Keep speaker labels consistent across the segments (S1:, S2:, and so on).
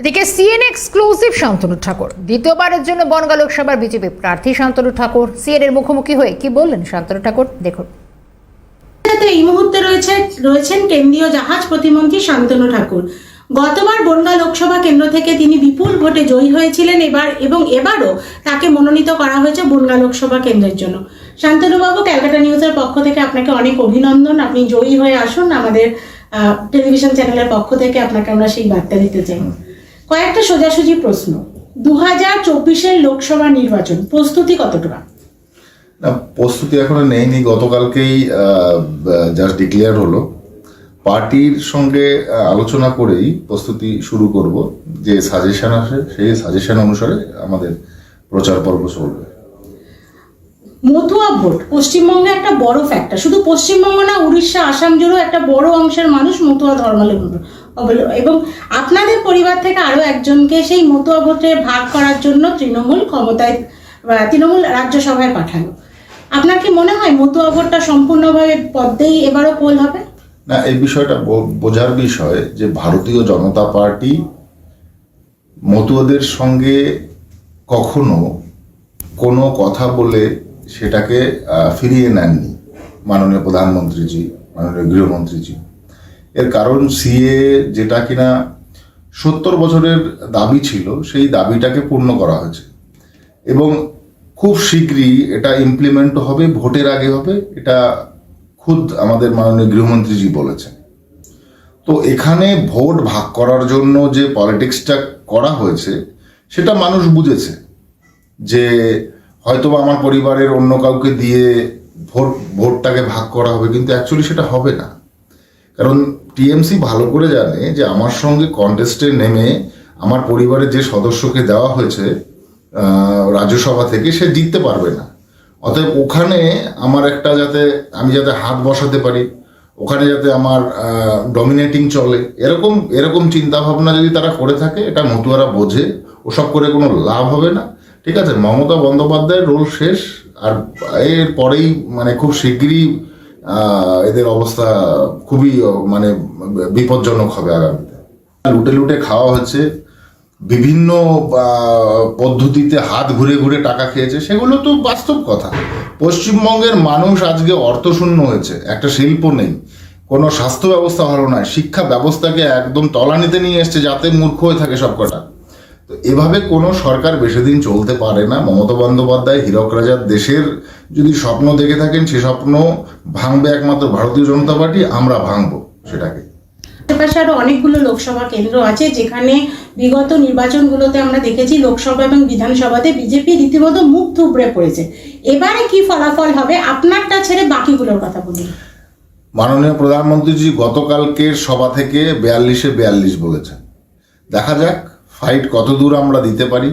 S1: এদিকে CN exclusive Shantanu Thakur. দ্বিতীয়বারের জন্য বনগা লোকসভার বিজেপি প্রার্থী শান্তনু ঠাকুর। সিএন এর মুখোমুখি হয়ে কি বললেন শান্তনু ঠাকুর? দেখুন।
S2: এই মুহূর্তে রয়েছে, রয়েছেন কেন্দ্রীয় জাহাজ প্রতিমন্ত্রী শান্তনু ঠাকুর। গতবার বনগা লোকসভা কেন্দ্র থেকে তিনি বিপুল ভোটে জয়ী হয়েছিলেন এবার, এবং এবারও তাকে মনোনীত করা হয়েছে বনগা লোকসভা কেন্দ্রের জন্য। শান্তনুবাবু, ক্যালকাটা নিউজের পক্ষ থেকে আপনাকে অনেক অভিনন্দন। আপনি জয়ী হয়ে আসুন আমাদের টেলিভিশন চ্যানেলের পক্ষ থেকে আপনাকে আমরা সেই বার্তা দিতে চাই। কয়েকটা সোজাসুজি প্রশ্ন। দু হাজার চব্বিশের লোকসভা নির্বাচন প্রস্তুতি কতটা?
S3: না প্রস্তুতি এখনও নেইনি। গতকালকেই জাস্ট ডিক্লেয়ার হলো। পার্টির সঙ্গে আলোচনা করেই প্রস্তুতি শুরু করব। যে সাজেশন আসে সেই সাজেশন অনুসারে আমাদের প্রচার পর্ব চলবে।
S2: মতুয়া ভোট পশ্চিমবঙ্গে একটা বড় ফ্যাক্টর শুধু পশ্চিমবঙ্গ না উড়িষ্যা আসাম জুড়েও একটা বড় অংশের মানুষ মতুয়া ধর্মাবলম্বী। অবল- এবং আপনাদের পরিবার থেকে আরও একজনকে সেই মতুয়া ভোটে ভাগ করার জন্য তৃণমূল ক্ষমতায় তৃণমূল রাজ্যসভায় পাঠালো। আপনার কি মনে হয় মতুয়া ভোটটা সম্পূর্ণভাবে পদ্মেই এবারও পোল হবে?
S3: না, এই বিষয়টা বোঝার বিষয় যে ভারতীয় জনতা পার্টি মতুয়াদের সঙ্গে কখনো কোনো কথা বলে সেটাকে ফিরিয়ে নেননি মাননীয় প্রধানমন্ত্রীজি, মাননীয় গৃহমন্ত্রীজি। এর কারণ সিএ যেটা কিনা সত্তর বছরের দাবি ছিল, সেই দাবিটাকে পূর্ণ করা হয়েছে। এবং খুব শীঘ্রই এটা ইমপ্লিমেন্ট হবে, ভোটের আগে হবে, এটা খুদ আমাদের মাননীয় গৃহমন্ত্রীজি বলেছেন। তো এখানে ভোট ভাগ করার জন্য যে পলিটিক্সটা করা হয়েছে, সেটা মানুষ বুঝেছে যে হয়তোবা আমার পরিবারের অন্য কাউকে দিয়ে ভোট, ভোটটাকে ভাগ করা হবে, কিন্তু অ্যাকচুয়ালি সেটা হবে না। কারণ টিএমসি ভালো করে জানে যে আমার সঙ্গে কন্টেস্টে নেমে আমার পরিবারের যে সদস্যকে দেওয়া হয়েছে রাজ্যসভা থেকে সে জিততে পারবে না। অতএব ওখানে আমার একটা যাতে, আমি যাতে হাত বসাতে পারি, ওখানে যাতে আমার ডমিনেটিং চলে, এরকম এরকম চিন্তা ভাবনা যদি তারা করে থাকে, এটা মতুয়ারা বোঝে, ওসব করে কোনো লাভ হবে না। ঠিক আছে, মমতা বন্দ্যোপাধ্যায়ের রোল শেষ, আর এর পরেই মানে খুব শিগগিরই এদের অবস্থা খুবই মানে বিপজ্জনক হবে আগামীতে। লুটে লুটে খাওয়া হচ্ছে, বিভিন্ন পদ্ধতিতে হাত ঘুরে ঘুরে টাকা খেয়েছে, সেগুলো তো বাস্তব কথা। পশ্চিমবঙ্গের মানুষ আজকে অর্থশূন্য হয়েছে, একটা শিল্প নেই, কোনো স্বাস্থ্য ব্যবস্থা ভালো নয়, শিক্ষা ব্যবস্থাকে একদম তলানিতে নিয়ে এসছে, যাতে মূর্খ হয়ে থাকে সবকটা। তো এভাবে কোনো সরকার বেশি দিন চলতে পারে না। মমতা বন্দ্যোপাধ্যায়, হীরক রাজার দেশের যদি স্বপ্ন দেখে থাকেন সে স্বপ্ন ভাঙবে একমাত্র ভারতীয় জনতা পার্টি আমরা ভাঙবো সেটাকে।
S2: আশেপাশে আরও অনেকগুলো লোকসভা কেন্দ্র আছে যেখানে বিগত নির্বাচনগুলোতে আমরা দেখেছি লোকসভা এবং বিধানসভাতে বিজেপি রীতিমতো মুখ থুবড়ে পড়েছে। এবারে কি ফলাফল হবে? আপনারটা ছেড়ে বাকিগুলোর কথা বলুন।
S3: মাননীয় প্রধানমন্ত্রীজি গতকালকের সভা থেকে বিয়াল্লিশে বিয়াল্লিশ বলেছেন। দেখা যাক ফাইট কত দূর আমরা দিতে পারি।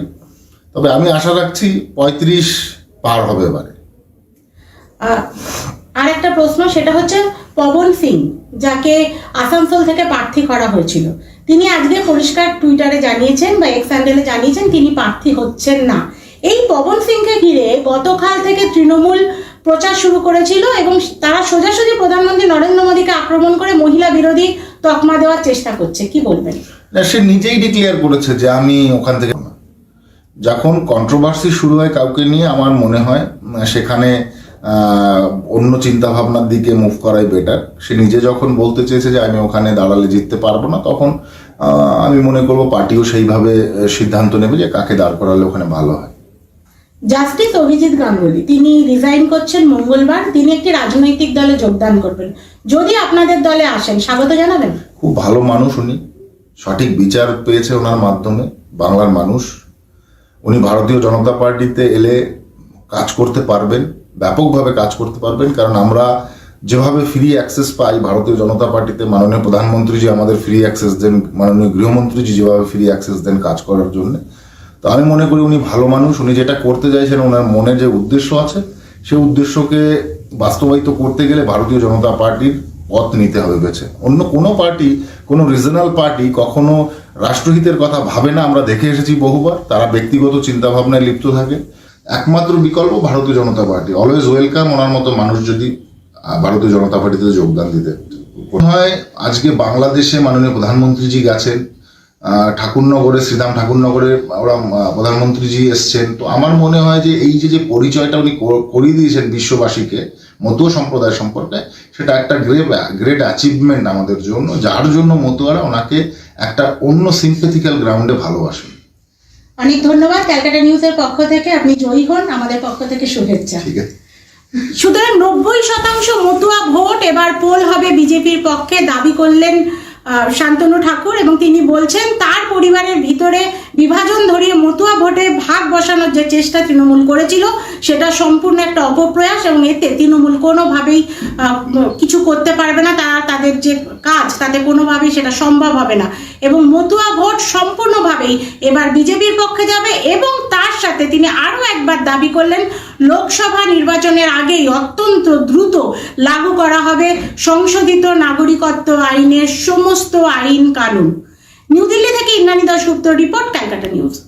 S3: তবে আমি আশা রাখছি পঁয়ত্রিশ পার হবে এবারে।
S2: আর একটা প্রশ্ন, সেটা হচ্ছে পবন সিং, যাকে আসানসোল থেকে প্রার্থী করা হয়েছিল। তিনি আজকে পরিষ্কার টুইটারে জানিয়েছেন বা এক্স হ্যান্ডেলে জানিয়েছেন তিনি প্রার্থী হচ্ছেন না। এই পবন সিংকে ঘিরে গতকাল থেকে তৃণমূল প্রচার শুরু করেছিল এবং তারা সোজাসুজি প্রধানমন্ত্রী নরেন্দ্র মোদীকে আক্রমণ করে মহিলা বিরোধী তকমা দেওয়ার চেষ্টা করছে। কি বলবেন?
S3: সে নিজেই ডিক্লেয়ার করেছে যে আমি ওখান থেকে। যখন কন্ট্রোভার্সি শুরু হয় কাউকে নিয়ে, আমার মনে হয়, সেখানে অন্য চিন্তা ভাবনার দিকে মুভ করাই বেটার সে নিজে যখন বলতে চেয়েছে যে আমি ওখানে দাঁড়ালে জিততে পারব না তখন আমি মনে করব পার্টিও সেইভাবে সিদ্ধান্ত নেবে যে কাকে দাঁড় করালে ওখানে ভালো হয়।
S2: জাস্টিস অভিজিৎ গাঙ্গুলি তিনি রিজাইন করছেন মঙ্গলবার তিনি একটি রাজনৈতিক দলে যোগদান করবেন। যদি আপনাদের দলে আসেন স্বাগত জানাবেন।
S3: খুব ভালো মানুষ উনি। সঠিক বিচার পেয়েছে ওনার মাধ্যমে। বাংলার মানুষ। উনি ভারতীয় জনতা পার্টিতে এলে কাজ করতে পারবেন, ব্যাপকভাবে কাজ করতে পারবেন, কারণ আমরা যেভাবে ফ্রি অ্যাক্সেস পাই ভারতীয় জনতা পার্টিতে, মাননীয় প্রধানমন্ত্রীজি আমাদের ফ্রি অ্যাক্সেস দেন, মাননীয় গৃহমন্ত্রীজি যেভাবে ফ্রি অ্যাক্সেস দেন কাজ করার জন্য। তো আমি মনে করি উনি ভালো মানুষ, উনি যেটা করতে চাইছেন, ওনার মনে যে উদ্দেশ্য আছে সেই উদ্দেশ্যকে বাস্তবায়িত করতে গেলে ভারতীয় জনতা পার্টির পথ নিতে হবে বেছে। অন্য কোনো পার্টি, কোনো রিজনাল পার্টি কখনো রাষ্ট্রহিতের কথা ভাবে না, আমরা দেখে এসেছি বহুবার, তারা ব্যক্তিগত চিন্তা ভাবনায় লিপ্ত থাকে। একমাত্র বিকল্প Bharatiya Janata party. Always welcome ওনার মতো মানুষ যদি ভারতীয় জনতা পার্টিতে যোগদান দিতে। হয়, আজকে বাংলাদেশে মাননীয় প্রধানমন্ত্রীজি গেছেন ঠাকুরনগরে শ্রীরাম ঠাকুরনগরে ওরা প্রধানমন্ত্রীজি এসছেন। তো আমার মনে হয় যে এই যে যে পরিচয়টা উনি করিয়ে দিয়েছেন বিশ্ববাসীকে মতুয়া সম্প্রদায় সম্পর্কে, সেটা একটা গ্রেট গ্রেট অ্যাচিভমেন্ট আমাদের জন্য, যার জন্য মতুয়ারা ওনাকে একটা অন্য সিম্পেথিক্যাল গ্রাউন্ডে ভালোবাসেন।
S2: অনেক ধন্যবাদ ক্যালকাটা নিউজের পক্ষ থেকে। আপনি জয়ী হন আমাদের পক্ষ থেকে শুভেচ্ছা।
S3: ঠিক আছে।
S2: সুতরাং নব্বই শতাংশ মতুয়া ভোট এবার পোল হবে বিজেপির পক্ষে। দাবি করলেন শান্তনু ঠাকুর এবং তিনি বলছেন, তার পরিবারের ভিতরে বিভাজন ধরিয়ে মতুয়া ভোটে ভাগ বসানোর যে চেষ্টা তৃণমূল করেছিল, সেটা সম্পূর্ণ একটা অপপ্রয়াস এবং এতে তৃণমূল কোনোভাবেই কিছু করতে পারবে না, তারা তাদের যে কাজ, তাতে কোনোভাবেই সেটা সম্ভব হবে না। এবং মতুয়া ভোট সম্পূর্ণভাবেই এবার বিজেপির পক্ষে যাবে এবং তার সাথে তিনি আরও একবার দাবি করলেন লোকসভা নির্বাচনের আগেই অত্যন্ত দ্রুত লাগু করা হবে সংশোধিত নাগরিকত্ব আইনের সমস্ত আইন কানুন। নিউ দিল্লি থেকে ইন্দ্রাণী দাসগুপ্ত রিপোর্ট ক্যালকাটা নিউজ।